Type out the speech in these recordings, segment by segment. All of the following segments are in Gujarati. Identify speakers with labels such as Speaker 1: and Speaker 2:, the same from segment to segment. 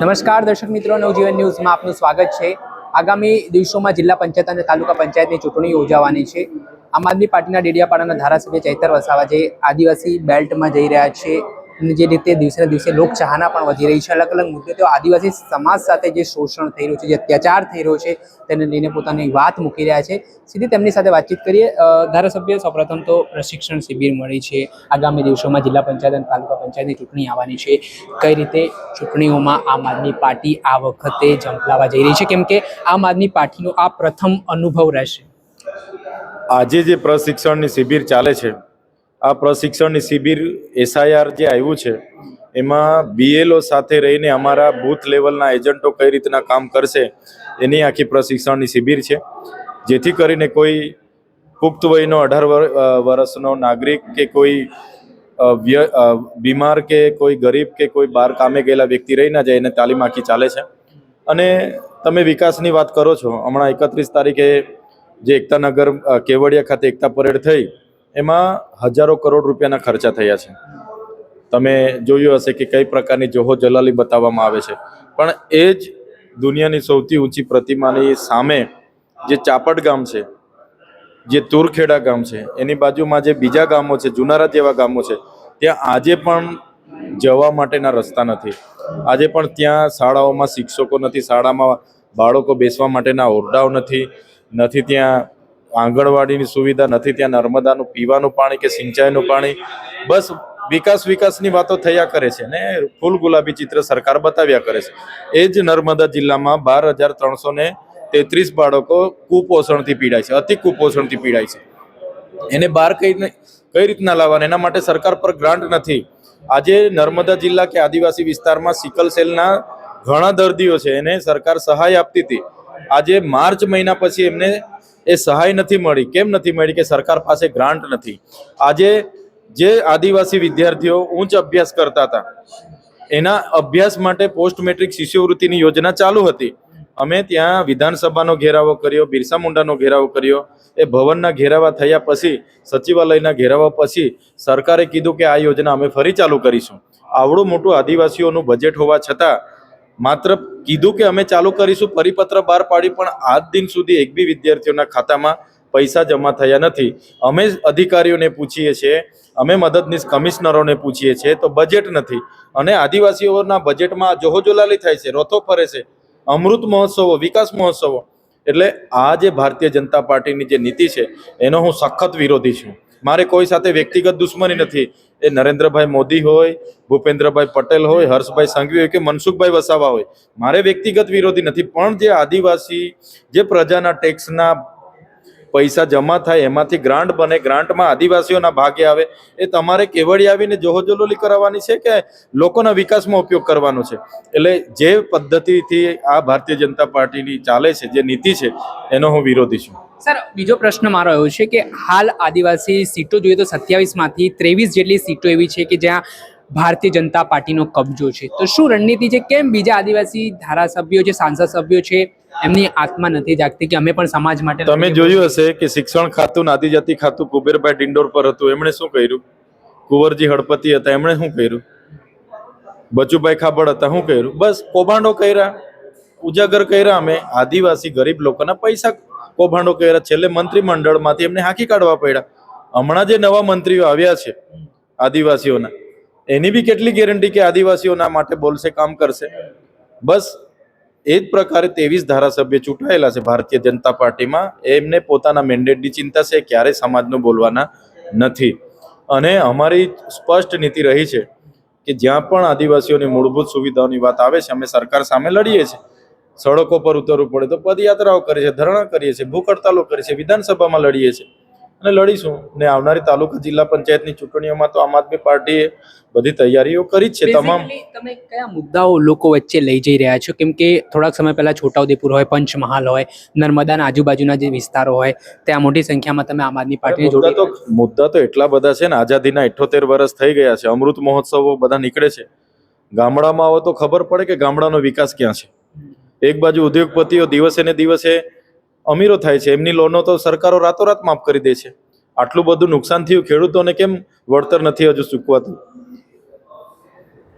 Speaker 1: નમસ્કાર, દર્શક મિત્રો. નવજીવન ન્યૂઝમાં આપનું સ્વાગત છે. આગામી દિવસોમાં જિલ્લા પંચાયત અને તાલુકા પંચાયતની ચૂંટણી યોજાવાની છે. આમ આદમી પાર્ટીના ડેડિયાપાડાના ધારાસભ્ય ચૈતર વસાવા જે આદિવાસી બેલ્ટમાં જઈ રહ્યા છે. જે રીતે દિવસે દિવસે લોક ચાહના પણ વધી રહી છે, અલગ અલગ મુદ્દે તેઓ આદિવાસી સમાજ સાથે જે શોષણ થઈ રહ્યું છે, જે અત્યાચાર થઈ રહ્યો છે, તેને લઈને પોતાની વાત મૂકી રહ્યા છે. સીધી તેમની સાથે વાતચીત કરીએ. ધારાસભ્ય સૌપ્રથમ તો પ્રશિક્ષણ શિબિર મળી છે. આગામી દિવસોમાં જિલ્લા પંચાયત અને તાલુકા પંચાયતની ચૂંટણી આવવાની છે. કઈ રીતે ચૂંટણીઓમાં આમ આદમી પાર્ટી આ વખતે ઝંપલાવા જઈ રહી છે? કેમ કે આમ આદમી પાર્ટીનો આ પ્રથમ અનુભવ રહેશે.
Speaker 2: આજે જે પ્રશિક્ષણની શિબિર ચાલે છે આ પ્રશિક્ષણની શિબિર એસઆઈઆર જે આવ્યું છે, એમાં બીએલઓ સાથે રહીને અમારા બૂથ લેવલના એજન્ટો કઈ રીતના કામ કરશે, એની આખી પ્રશિક્ષણની શિબિર છે. જેથી કરીને કોઈ પુખ્ત વયનો અઢાર વર્ષનો નાગરિક કે કોઈ બીમાર કે કોઈ ગરીબ કે કોઈ બહાર કામે ગયેલા વ્યક્તિ રહી ના જાય, એને તાલીમ આખી ચાલે છે. અને તમે વિકાસની વાત કરો છો, હમણાં એકત્રીસ તારીખે જે એકતાનગર કેવડિયા ખાતે એકતા પરેડ થઈ એમાં હજારો કરોડ રૂપિયાના ખર્ચા થયા છે. તમે જોયું હશે કે કઈ પ્રકારની જોહો જલાલી બતાવવામાં આવે છે. પણ એ જ દુનિયાની સૌથી ઊંચી પ્રતિમાની સામે જે ચાપડ ગામ છે, જે તુરખેડા ગામ છે, એની બાજુમાં જે બીજા ગામો છે જુનારા જેવા ગામો છે, ત્યાં આજે પણ જવા માટેના રસ્તા નથી. આજે પણ ત્યાં શાળાઓમાં શિક્ષકો નથી, શાળામાં બાળકો બેસવા માટેના ઓરડાઓ નથી નથી ત્યાં આંગણવાડીની સુવિધા નથી, ત્યાં નર્મદાનું પીવાનું પાણી કે સિંચાઈનું પાણી બસ વિકાસ વિકાસની વાતો થયા કરે છે ને ફૂલ ગુલાબી ચિત્ર સરકાર બતાવ્યા કરે છે. એ જ નર્મદા જિલ્લામાં બાર હજાર ત્રણસો ને તેત્રીસ બાળકો કુપોષણથી પીડાય છે, અતિ કુપોષણથી પીડાય છે. એને બહાર કઈ કઈ રીતના લાવવાના, એના માટે સરકાર પર ગ્રાન્ટ નથી. આજે નર્મદા જિલ્લા કે આદિવાસી વિસ્તારમાં સિકલ સેલના ઘણા દર્દીઓ છે, એને સરકાર સહાય આપતી હતી. આજે માર્ચ મહિના પછી એમને એ સહાય નથી મળી, કેમ નથી મળી કે સરકાર પાસે ગ્રાન્ટ નથી. આજે જે આદિવાસી વિદ્યાર્થીઓ ઉચ્ચ અભ્યાસ કરતા હતા, એના અભ્યાસ માટે પોસ્ટ મેટ્રિક શિષ્યવૃત્તિની યોજના ચાલુ હતી. અમે ત્યાં વિધાનસભાનો ઘેરાવો કર્યો, બિરસા મુંડાનો ઘેરાવો કર્યો, એ ભવનના ઘેરાવા થયા પછી, સચિવાલયના ઘેરાવા પછી સરકારે કીધું કે આ યોજના અમે ફરી ચાલુ કરીશું. આવડું મોટું આદિવાસીઓનું બજેટ હોવા છતાં માત્ર કીધું કે અમે ચાલુ કરીશું, પરિપત્ર બહાર પાડી પણ આજ દિન સુધી એક બી વિદ્યાર્થીઓના ખાતામાં પૈસા જમા થયા નથી. અમે જ અધિકારીઓને પૂછીએ છીએ, અમે મદદનીશ કમિશનરોને પૂછીએ છીએ, તો બજેટ નથી. અને આદિવાસીઓના બજેટમાં જોહોજોલાલી થાય છે, રોથો ફરે છે. અમૃત મહોત્સવો, વિકાસ મહોત્સવો, એટલે આ જે ભારતીય જનતા પાર્ટીની જે નીતિ છે, એનો હું સખત વિરોધી છું. મારે કોઈ સાથે વ્યક્તિગત દુશ્મની નથી. એ નરેન્દ્રભાઈ મોદી હોય, ભૂપેન્દ્રભાઈ પટેલ હોય, હર્ષભાઈ સંઘવી હોય કે મનસુખભાઈ વસાવા હોય. મારે વ્યક્તિગત વિરોધી નથી, પણ જે આદિવાસી, જે પ્રજાના ટેક્સના પૈસા જમા થાય, એમાંથી ગ્રાન્ટ બને, ગ્રાન્ટમાં આદિવાસીઓના ભાગે આવે, એ તમારે કેવડી આવીને જોહોજલોલી કરાવવાની છે કે લોકોના વિકાસમાં ઉપયોગ કરવાનો છે? એટલે જે પદ્ધતિથી આ ભારતીય જનતા પાર્ટીની ચાલે છે, જે નીતિ છે, એનો હું વિરોધી છું.
Speaker 1: સર, બીજો પ્રશ્ન મારો એવો છે કે હાલ આદિવાસી સીટો જોઈએ તો સત્યાવીસમાંથી ત્રેવીસ જેટલી સીટો એવી છે કે જ્યાં ભારતીય જનતા પાર્ટીનો કબજો છે. તો શું રણનીતિ છે? કેમ બીજા આદિવાસી ધારાસભ્યો જે સાંસદ સભ્યો છે, એમની આત્મા નથી જાગતી કે અમે પણ સમાજ માટે
Speaker 2: તમે જોયું હશે કે શિક્ષણ ખાતું આદિજાતિ ખાતું કુબેરભાઈ ડિંડોર પર હતું. એમણે શું કર્યું? કુંવરજી હળપતિ હતા. એમણે શું કર્યું? બચુભાઈ ખાબડ હતા. શું કર્યું? બસ કૌભાંડો કર્યા. ઉજાગર કર્યા અમે આદિવાસી ગરીબ લોકોના પૈસા કૌભાંડો કર્યા. છેલ્લે મંત્રીમંડળમાંથી એમને હાંકી કાઢવા પડ્યા. હમણાં જે નવા મંત્રીઓ આવ્યા છે આદિવાસીઓના, એની બી કેટલી ગેરંટી કે આદિવાસીઓના માટે બોલશે, કામ કરશે? બસ, એ જ પ્રકારે ત્રેવીસ ધારાસભ્ય ચૂંટાયેલા છે ભારતીય જનતા પાર્ટીમાં. એમને પોતાના મેન્ડેટની ચિંતા છે ક્યારે સમાજનું બોલવાના નથી. અને અમારી સ્પષ્ટ નીતિ રહી છે કે જ્યાં પણ આદિવાસીઓની મૂળભૂત સુવિધાઓની વાત આવે છે, અમે સરકાર સામે લડીએ છીએ. સડકો પર ઉતરવું પડે તો પદયાત્રાઓ કરીએ છીએ ધરણા કરીએ છીએ ભૂખ હડતાલો કરીએ છીએ વિધાનસભામાં લડીએ છીએ. અને લડીશું. ને આવનારી તાલુકા જિલ્લા પંચાયતની ચૂંટણીઓમાં તો આમ આદમી પાર્ટીએ બધી તૈયારીઓ કરી જ છે તમામ.
Speaker 1: તમે કયા મુદ્દાઓ લોકો વચ્ચે લઈ જઈ રહ્યા છો? કેમ કે થોડાક સમય પહેલા છોટાઉદેપુર હોય પંચમહાલ હોય નર્મદાના આજુબાજુના જે વિસ્તારો હોય ત્યાં મોટી સંખ્યામાં તમે આમ આદમી પાર્ટીને જોડા
Speaker 2: તો મુદ્દા તો એટલા બધા છે ને આઝાદીના ઇઠોતેર વર્ષ થઈ ગયા છે અમૃત મહોત્સવો બધા નીકળે છે. ગામડામાં આવો તો ખબર પડે કે ગામડાનો વિકાસ ક્યાં છે? એક બાજુ ઉદ્યોગપતિઓ દિવસે ને દિવસે અમીરો થાય છે. એમની લોનો તો સરકારો રાતોરાત માફ કરી દે છે. આટલું બધું નુકસાન થયું, ખેડૂતોને કેમ વળતર નથી હજુ ચૂકવાતું?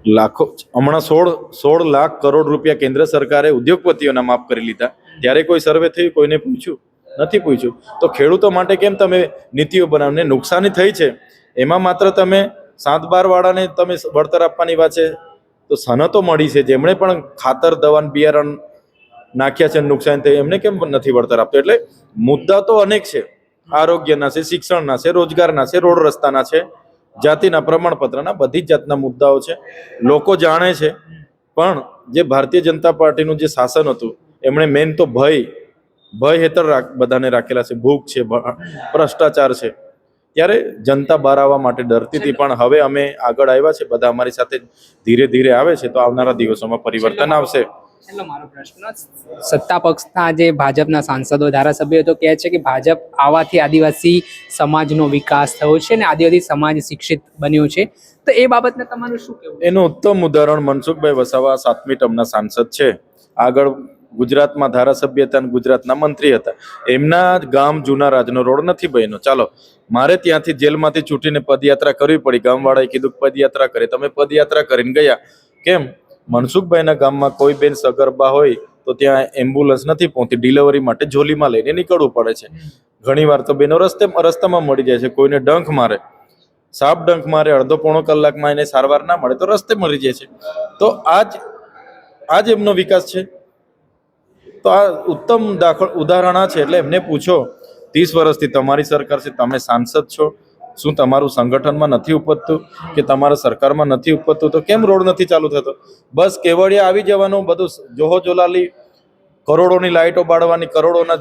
Speaker 2: લાખો, હમણાં સોળ સોળ લાખ કરોડ રૂપિયા કેન્દ્ર સરકારે ઉદ્યોગપતિઓના માફ કરી લીધા. ત્યારે કોઈ સર્વે થયું? કોઈને પૂછ્યું? નથી પૂછ્યું. તો ખેડૂતો માટે કેમ તમે નીતિઓ બનાવીને નુકસાની થઈ છે. એમાં માત્ર તમે સાત બાર વાળાને તમે વળતર આપવાની વાત છે. તો સનતો મળી છે. જેમણે પણ ખાતર દવાન બિયારણ નાખ્યા છે નુકસાન થયું, એમને કેમ નથી વળતર આપતો? એટલે મુદ્દા તો અનેક છે. આરોગ્યના છે, શિક્ષણના છે, રોજગારના છે, રોડ રસ્તાના છે, જાતિના પ્રમાણપત્રના બધી જ જાતના મુદ્દાઓ છે. લોકો જાણે છે, પણ જે ભારતીય જનતા પાર્ટીનું જે શાસન હતું, એમણે મેન તો ભય ભય હેતર બધાને રાખેલા છે. ભૂખ છે ભ્રષ્ટાચાર છે. ત્યારે જનતા બહાર આવવા માટે ડરતી હતી પણ હવે અમે આગળ આવ્યા છે. બધા અમારી સાથે ધીરે ધીરે આવે છે તો આવનારા દિવસોમાં પરિવર્તન આવશે.
Speaker 1: મારો પ્રશ્ન સત્તા પક્ષના જે ભાજપના સાંસદો ધારાસભ્યો તો કહે છે કે ભાજપ આવાથી આદિવાસી સમાજનો વિકાસ થયો છે અને આદિવાસી સમાજ શિક્ષિત બન્યો છે. તો એ બાબતને તમારું શું કહેવું?
Speaker 2: એનું ઉત્તમ ઉદાહરણ મનસુખભાઈ વસાવા સાતમી ટર્મના સાંસદ છે. આગળ ગુજરાતમાં ધારાસભ્ય હતા અને ગુજરાતના મંત્રી હતા. એમના ગામ જૂના રાજનો રોડ નથી બન્યો. ચાલો મારે ત્યાંથી જેલમાંથી છૂટીને પદયાત્રા કરવી પડી. ગામવાળાએ કીધું પદયાત્રા કરી. તમે પદયાત્રા કરીને ગયા. કેમ? મનસુખભાઈના ગામમાં કોઈ બેન સગર્ભા હોય તો ત્યાં એમ્બ્યુલન્સ નથી પહોંચતી. ડિલિવરી માટે ઝોલીમાં લઈને નીકળવું પડે છે. ઘણીવાર તો બેનો રસ્તે રસ્તામાં મળી જાય છે. કોઈને ડંખ મારે, સાપ ડંખ મારે, અડધો પોણો કલાકમાં એને સારવાર ના મળે તો રસ્તે મરી જાય છે. તો આજ આજ એમનો વિકાસ છે? તો આ ઉત્તમ દાખલ, ઉદાહરણ છે. એટલે એમને પૂછો ત્રીસ વર્ષથી તમારી સરકાર છે તમે સાંસદ છો. શું તમારું સંગઠનમાં નથી ઉપજતું કે તમારા સરકારમાં નથી ઉપજતું? તો કેમ રોડ નથી ચાલુ થતો? બસ કેવડિયા આવી જવાનું બધું જોહો જોલાલી કરોડોની લાઇટો બાળવાની કરોડોના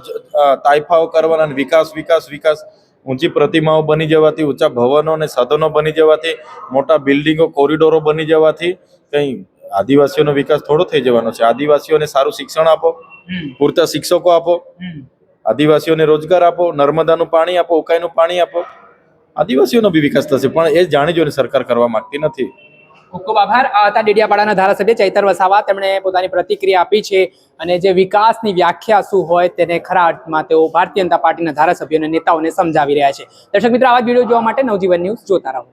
Speaker 2: તાઇફાઓ કરવાના વિકાસ વિકાસ વિકાસ. ઊંચી પ્રતિમાઓ બની જવાથી ઊંચા ભવનો અને સાધનો બની જવાથી મોટા બિલ્ડિંગો કોરિડોરો બની જવાથી કંઈ આદિવાસીઓનો વિકાસ થોડો થઈ જવાનો છે. આદિવાસીઓને સારું શિક્ષણ આપો પૂરતા શિક્ષકો આપો. આદિવાસીઓને રોજગાર આપો, નર્મદાનું પાણી આપો, ઉકાઈનું પાણી આપો. આદિવાસીઓનો બી વિકાસ થશે, પણ એ જાણી જોઈને સરકાર કરવા માંગતી નથી.
Speaker 1: ખૂબ ખૂબ આભાર. હતા ડેડિયાપાડાના ધારાસભ્ય ચૈતર વસાવા. તેમણે પોતાની પ્રતિક્રિયા આપી છે અને જે વિકાસની વ્યાખ્યા શું હોય તેને ખરા અર્થમાં તેઓ ભારતીય જનતા પાર્ટીના ધારાસભ્યો અને નેતાઓને સમજાવી રહ્યા છે. દર્શક મિત્રો, આવા જ વીડિયો જોવા માટે નવજીવન ન્યૂઝ જોતા રહો.